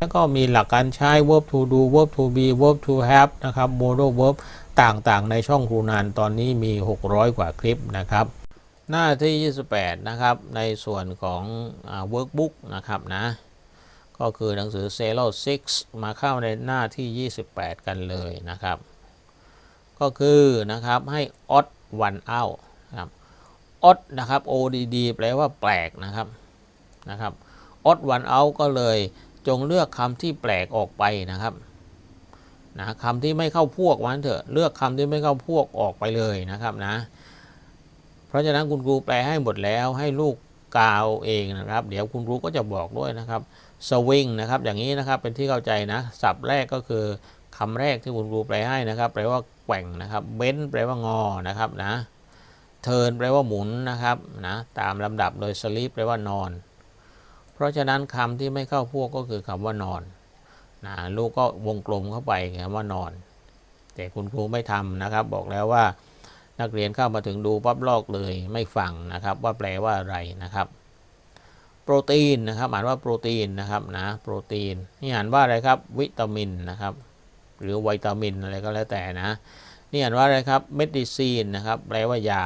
แล้วก็มีหลักการใช้ verb to do verb to be verb to have นะครับ modal verb ต่างๆ ในช่องครูนานตอนนี้มี 600 กว่าคลิปนะครับ หน้าที่ 28 นะครับ ในส่วนของอ workbook นะครับนะ ก็คือหนังสือ c e l o 6 มาเข้าในหน้าที่ 28 กันเลยนะครับ ก็คือนะครับให้ odd one out นะครับ odd นะครับ odd แปลว่าแปลกนะครับนะครับ odd one out ก็เลย จงเลือกคำที่แปลกออกไปนะครับนะคำที่ไม่เข้าพวกวันเถอะเลือกคำที่ไม่เข้าพวกออกไปเลยนะครับนะ เพราะฉะนั้นคุณครูแปลให้หมดแล้วให้ลูกกาวเองนะครับ เดี๋ยวคุณครูก็จะบอกด้วยนะครับสวิงนะครับอย่างนี้นะครับเป็นที่เข้าใจนะศัพท์แรกก็คือคำแรกที่คุณครูแปลให้นะครับ แปลว่าแกว่งนะครับเบนแปลว่างอนะครับนะเทินแปลว่าหมุนนะครับนะตามลำดับโดยสลีปแปลว่านอน เพราะฉะนั้นคำที่ไม่เข้าพวกก็คือคำว่านอนนะลูกก็วงกลมเข้าไปคำว่านอน แต่คุณครูไม่ทำนะครับ บอกแล้วว่านักเรียนเข้ามาถึงดูปั๊บลอกเลยไม่ฟังนะครับ ว่าแปลว่าอะไรนะครับ โปรตีนนะครับอ่านว่าโปรตีนนะครับนะโปรตีนนี่อ่านว่าอะไรครับ วิตามินนะครับ หรือวิตามินอะไรก็แล้วแต่นะนี่อ่านว่าอะไรครับเมดิซีนนะครับ แปลว่ายา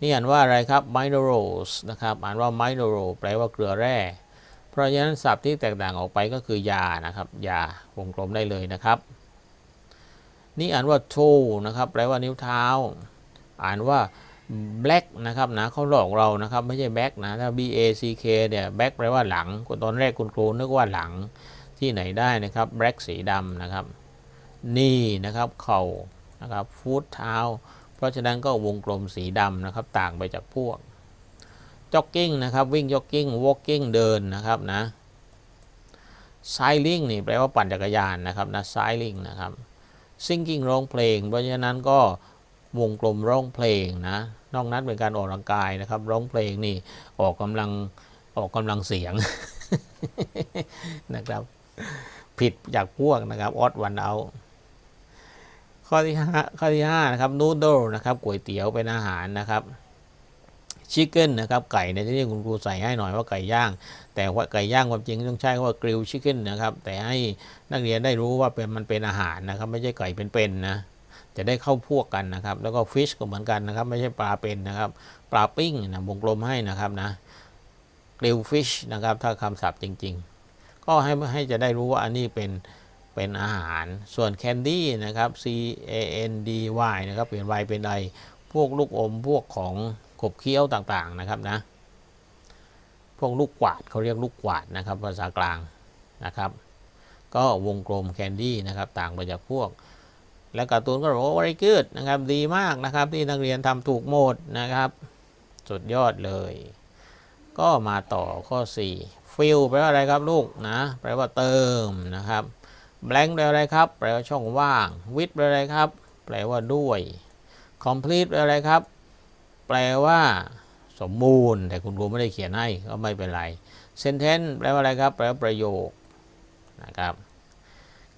นี่อ่านว่าอะไรครับ minerals นะครับ อ่านว่า mineral แปลว่าเกลือแร่ เพราะฉะนั้นศัพท์ที่แตกต่างออกไปก็คือยานะครับ ยาวงกลมได้เลยนะครับ นี่อ่านว่า toe นะครับ แปลว่านิ้วเท้า อ่านว่า black นะครับนะเขาหลอกเรานะครับ ไม่ใช่ back นะถ้า b a c k เนี่ย back แปลว่าหลังตอนแรกคุณครูนึกว่าหลังที่ไหนได้นะครับ black สีดำนะครับ นี่นะครับ เข่านะครับ foot เท้า เพราะฉะนั้นก็วงกลมสีดำนะครับต่างไปจากพวก jogging นะครับวิ่ง jogging walking เดินนะครับนะ cycling นี่แปลว่าปั่นจักรยานนะครับนะ cycling นะครับ singing ร้องเพลง เพราะฉะนั้นก็วงกลมร้องเพลงนะนอกนั้นเป็นการออกกำลังกายนะครับ ร้องเพลงนี่ออกกำลังออกกำลังเสียงนะครับ ผิดจากพวกนะครับออดวันเอา ข้อที่ห้าข้อที่ห้านะครับนูโดนะครับก๋วยเตี๋ยวเป็นอาหารนะครับชิคเก้นนะครับไก่ในที่นี้คุณครูใส่ให้หน่อยว่าไก่ย่าง แต่ว่าไก่ย่างความจริงต้องใช้คำว่ากริลชิคเก้นนะครับ แต่ให้นักเรียนได้รู้ว่าเป็นมันเป็นอาหารนะครับ ไม่ใช่ไก่เป็นๆนะจะได้เข้าพวกกันนะครับ แล้วก็ฟิชก็เหมือนกันนะครับ ไม่ใช่ปลาเป็นนะครับ ปลาปิ้งนะวงกลมให้นะครับนะกริลฟิชนะครับถ้าคำศัพท์จริง ๆ ก็ให้ให้จะได้รู้ว่าอันนี้เป็น เป็นอาหาร ส่วนแคนดี้นะครับ C A N D Y นะครับเปลี่ยน Y เป็น I พวกลูกอมพวกของขบเคี้ยวต่างๆนะครับนะ พวกลูกกวาดเขาเรียกลูกกวาดนะครับภาษากลางนะครับ ก็วงกลมแคนดี้นะครับต่างไปจากพวก แล้วการ์ตูนก็บอกว่า very good นะครับดีมากนะครับที่นักเรียนทำถูกหมดนะครับ สุดยอดเลย ก็มาต่อข้อ 4 fill แปลว่าอะไรครับลูกนะแปลว่าเติมนะครับ blank แปลอะไรครับ แปลว่าช่องว่าง with แปลอะไรครับ แปลว่าด้วย complete แปลอะไรครับ แปลว่าสมบูรณ์ แต่คุณครูไม่ได้เขียนให้ก็ไม่เป็นไร sentence แปลว่าอะไรครับ แปลว่าประโยคนะครับ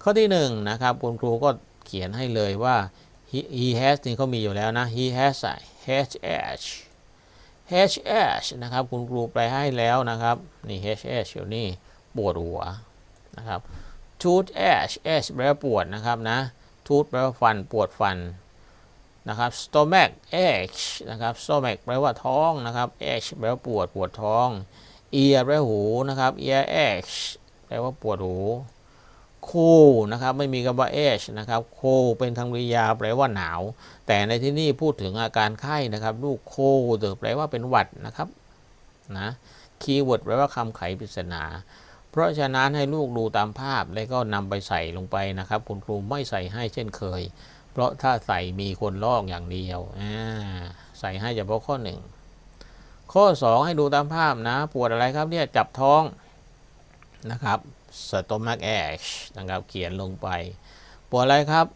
ข้อที่หนึ่งนะครับคุณครูก็เขียนให้เลยว่า he, he has นี่เขามีอยู่แล้วนะ he has h h h h นะครับ คุณครูแปลให้แล้วนะครับ นี่ h h อยู่นี่ ปวดหัวนะครับ tooth h h แปลว่าปวดนะครับนะ tooth แปลว่าฟันปวดฟันนะครับ stomach h นะครับ stomach แปลว่าท้องนะครับ h แปลว่าปวดปวดท้อง ear แปลว่าหูนะครับ ear h แปลว่าปวดหู cool นะครับไม่มีคำว่า h นะครับ cold เป็นคำกริยาแปลว่าหนาว แต่ในที่นี่พูดถึงอาการไข้นะครับ ลูก cold แปลว่าเป็นหวัดนะครับนะคีย์เวิร์ดแปลว่าคำไขปริศนา เพราะฉะนั้นให้ลูกดูตามภาพแล้วก็นำไปใส่ลงไปนะครับ คุณครูไม่ใส่ให้เช่นเคย เพราะถ้าใส่มีคนลอกอย่างเดียวใส่ให้เฉพาะข้อหนึ่งข้อ 2 ให้ดูตามภาพนะ ปวดอะไรครับเนี่ยจับท้องนะครับ stomach ache นะครับเขียนลงไป ปวดอะไรครับ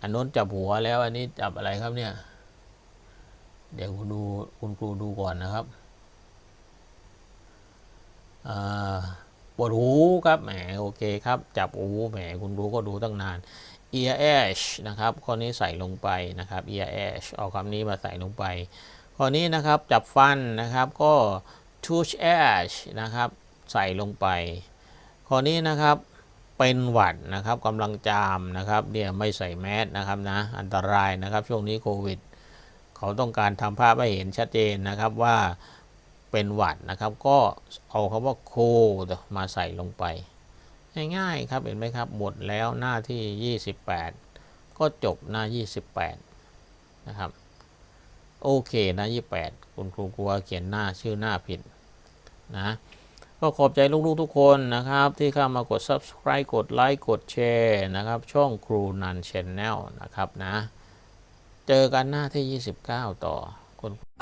อันนู้นจับหัวแล้วอันนี้จับอะไรครับเนี่ย เดี๋ยวคุณดูคุณครูดูก่อนนะครับอ่า ปวดหูครับแหมโอเคครับ จับหูแหมคุณรู้ก็ดูตั้งนาน ear ache นะครับข้อนี้ใส่ลงไปนะครับ ear ache เอาคำนี้มาใส่ลงไปข้อนี้นะครับจับฟันนะครับก็ tooth ache นะครับใส่ลงไปข้ออนี้นะครับเป็นหวัดนะครับกำลังจามนะครับเนี่ยไม่ใส่แมสนะครับนะอันตรายนะครับช่วงนี้โควิด เขาต้องการทำภาพให้เห็นชัดเจนนะครับว่า เป็นหวัดนะครับ ก็เอาคำว่าโคมาใส่ลงไป ง่ายๆครับเห็นไหมครับหมดแล้วหน้าที่ 28 ก็จบหน้า 28 นะครับ โอเคหน้า 28 คุณครูกลัวเขียนหน้าชื่อหน้าผิดนะก็ขอบใจลูกๆทุกคนนะครับ ที่เข้ามากด subscribe กดไลค์กดแชร์นะครับ ช่องครูนันชแนลนะครับนะ เจอกันหน้าที่ 29 ต่อ